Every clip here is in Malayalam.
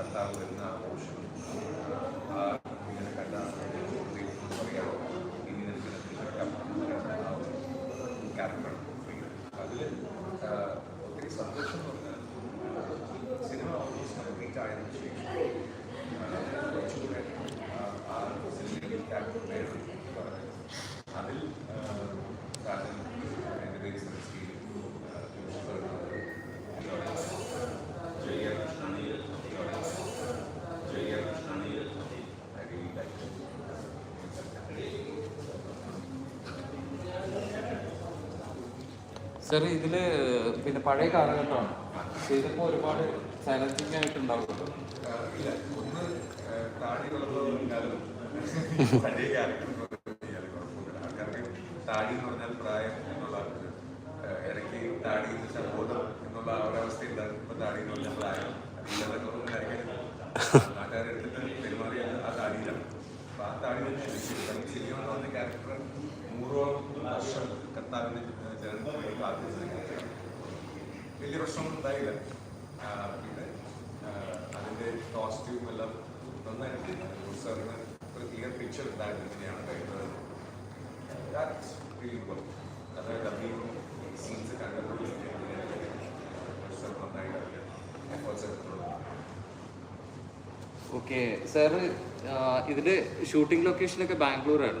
Катавы на, в സാർ ഇതിൽ പിന്നെ പഴയ കാലഘട്ടമാണ്. ഇതിപ്പോ ഒരുപാട് ചലഞ്ചിങ് ആയിട്ട് ഉണ്ടാവും ഇല്ല ഒന്ന് ആഹ് താടി എന്ന് പറഞ്ഞാൽ പ്രായം എന്നുള്ള ഇടയ്ക്ക് താടി എന്ന് വെച്ചാൽ ബോധം എന്നുള്ള ആ ഇപ്പൊ താടി എന്ന് പറഞ്ഞാൽ പ്രായം നാട്ടുകാരെടുത്തിട്ട് പെരുമാറിയത് ആ. താടി ശരിക്കും പറഞ്ഞ ക്യാരക്ടർ നൂറോളം വർഷം കർത്താവിന് ചേർന്ന് പോയി ആണ്. വലിയ പ്രശ്നമൊന്നും ഉണ്ടായില്ല. പിന്നെ ആ, അതിന്റെ കോസ്റ്റ്യൂം എല്ലാം നന്നായിട്ട് സാറിന് ഒരു ക്ലിയർ പിക്ചർ ഉണ്ടായിരുന്നു ഇങ്ങനെയാണ് കഴിക്കുന്നത്. അതായത് അഭിയും സീൻസ് കണ്ടപ്പോൾ നന്നായിട്ട് എഫേർട്സ് എടുത്തിട്ടുണ്ട് ഓക്കെ സാറ് ഇതിൽ ഷൂട്ടിംഗ് ലൊക്കേഷൻ ലൊക്കേഷനൊക്കെ ബാംഗ്ലൂരാണ്.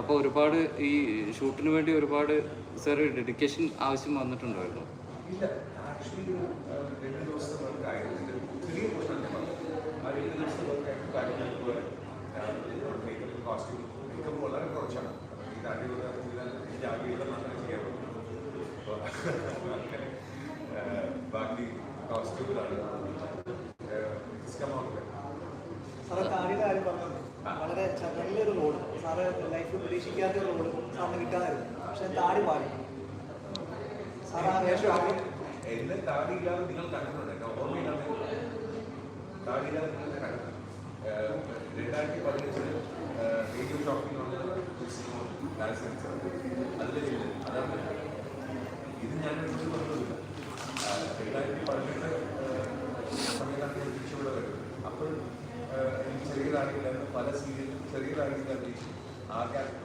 അപ്പോൾ ഒരുപാട് ഈ ഷൂട്ടിന് വേണ്ടി ഒരുപാട് സാർ ഡെഡിക്കേഷൻ ആവശ്യം വന്നിട്ടുണ്ടായിരുന്നു. ബാക്കി കോസ്റ്റ്യൂമിലാണ് ഇഷ്ടമാവുന്നത് സാറ് താടിയുടെ കാര്യം പറഞ്ഞത് വളരെ നല്ലൊരു റോഡ്. സാറ് ലൈഫിൽ പ്രതീക്ഷിക്കാത്ത ഒരു റോഡ് സാറിന് കിട്ടാതായിരുന്നു പക്ഷെ താടി പാടി സാർ ആ വേഷം ആദ്യം താടി താടിയില്ലാതെ നിങ്ങൾ കണ്ടിട്ടുണ്ട് എന്നെ ഓർമ്മയില്ലാതെ താടിയില്ലാതെ നിങ്ങൾ കണ്ടിട്ടുണ്ട്. രണ്ടായിരത്തി പതിനഞ്ചിൽ റേഡിയോ ഷോപ്പിംഗ് അതിൽ അതാണ് ഇത് ഞാൻ രണ്ടായിരത്തി പതിനെട്ട് താടിയില്ലായിരുന്നു പല സീരിയലും ചെറിയ താടിയില്ലാതെ ആ ക്യാരക്ടർ നമുക്ക്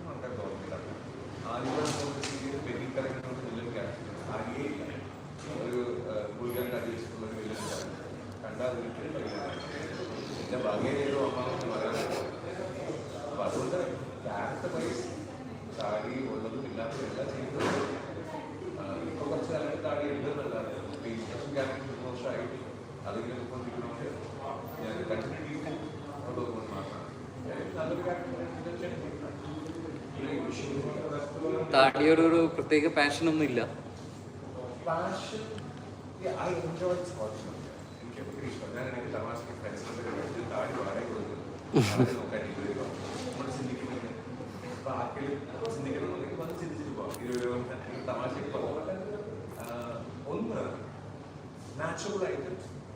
രൂപ ഒരു പ്രത്യേക പാഷൻ ഒന്ന് ഇല്ല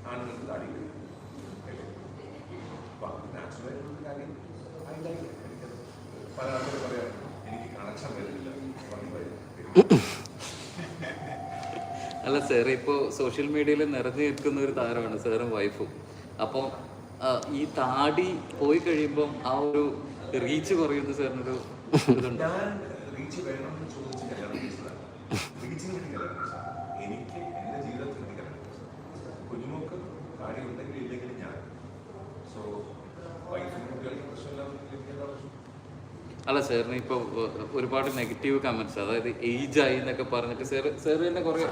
ആണുങ്ങൾക്ക് താടി കാര്യം. പല ആൾക്കാർ പറയാം എനിക്ക് കണക്ഷൻ വരുന്നില്ല അല്ല സാർ ഇപ്പോൾ സോഷ്യൽ മീഡിയയിൽ നിറഞ്ഞു നിൽക്കുന്ന ഒരു താരമാണ് സാറും വൈഫും അപ്പം ഈ താടി പോയി കഴിയുമ്പം ആ ഒരു റീച്ച് കുറയുന്നു സാറിനൊരു ഇതുണ്ട്? എനിക്ക് എന്റെ ജീവിതത്തിൽ കുഞ്ഞുമോക്ക് താടി ഉണ്ടെങ്കിലും ഇല്ലെങ്കിലും ഞാൻ അല്ല സാറിന് ഇപ്പോൾ ഒരുപാട് നെഗറ്റീവ് കമന്റ്സ് അതായത് ഏജ് ആയി എന്നൊക്കെ പറഞ്ഞിട്ട് സാർ സാർ തന്നെ കുറേ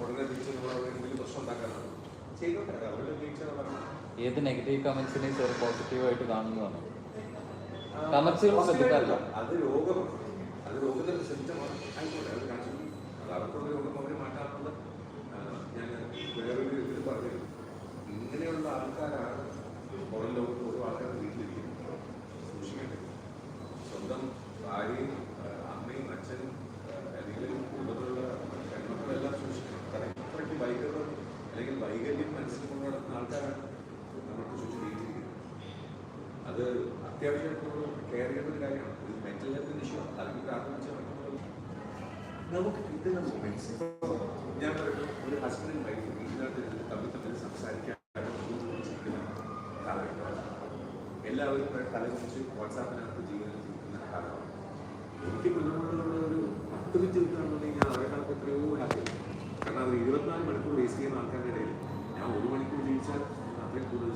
ഉടനെ പ്രശ്നം ഉണ്ടാക്കാറുണ്ട് ചെയ്തോട്ടെ അവരുടെ ഏത് നെഗറ്റീവ് കമന്റ്സിനെയും സാർ പോസിറ്റീവായിട്ട് കാണുന്നതാണ്. കമന്റ്സുകൾ ശ്രദ്ധിക്കാറില്ല. അത് രോഗം. അത് രോഗത്തിന്റെ സിംറ്റമാണ് ആയിക്കോട്ടെ. അത് കാണിച്ചു. അത് അവർക്കുള്ള രോഗം അവരെ മാറ്റാനുള്ള ആ, ഞാൻ വേറൊരു ഇതിൽ പറഞ്ഞു ഇങ്ങനെയുള്ള ആൾക്കാരാണ് അത് അത്യാവശ്യമായിട്ടുള്ള കെയർ ചെയ്യുന്ന ഒരു കാര്യമാണ്. ഒരു മെന്റൽ ഹെൽത്തിന് ഇഷ്യൂ അല്ലെങ്കിൽ കാരണം വെച്ചാൽ നമുക്ക് കിട്ടുന്ന മൊമെന്റ്സ് ഞാൻ പറയുന്നു ഒരു ഹസ്ബൻഡ് വൈഫ് വീട്ടിനകത്ത് തമ്മിൽ തമ്മിൽ സംസാരിക്കാൻ കാലഘട്ടമാണ് എല്ലാവരും തലകുറിച്ച് വാട്സാപ്പിനകത്ത് ജീവിതം ജീവിക്കുന്ന കാലമാണ് എനിക്ക് പെണ്ണുകൊണ്ടുള്ള ഒരു പത്ത് മിനിറ്റ് കിട്ടുകയാണെന്നുണ്ടെങ്കിൽ ഞാൻ അവരുടെ കാലത്ത് എത്രയോ ഹാപ്പി കാരണം അത് ഇരുപത്തിനാല് മണിക്കൂർ വേസ്റ്റ് ചെയ്യുന്ന ആൾക്കാരുടെ ഇടയിൽ ഞാൻ ഒരു മണിക്കൂർ ജീവിച്ചാൽ അത്രയും കൂടുതൽ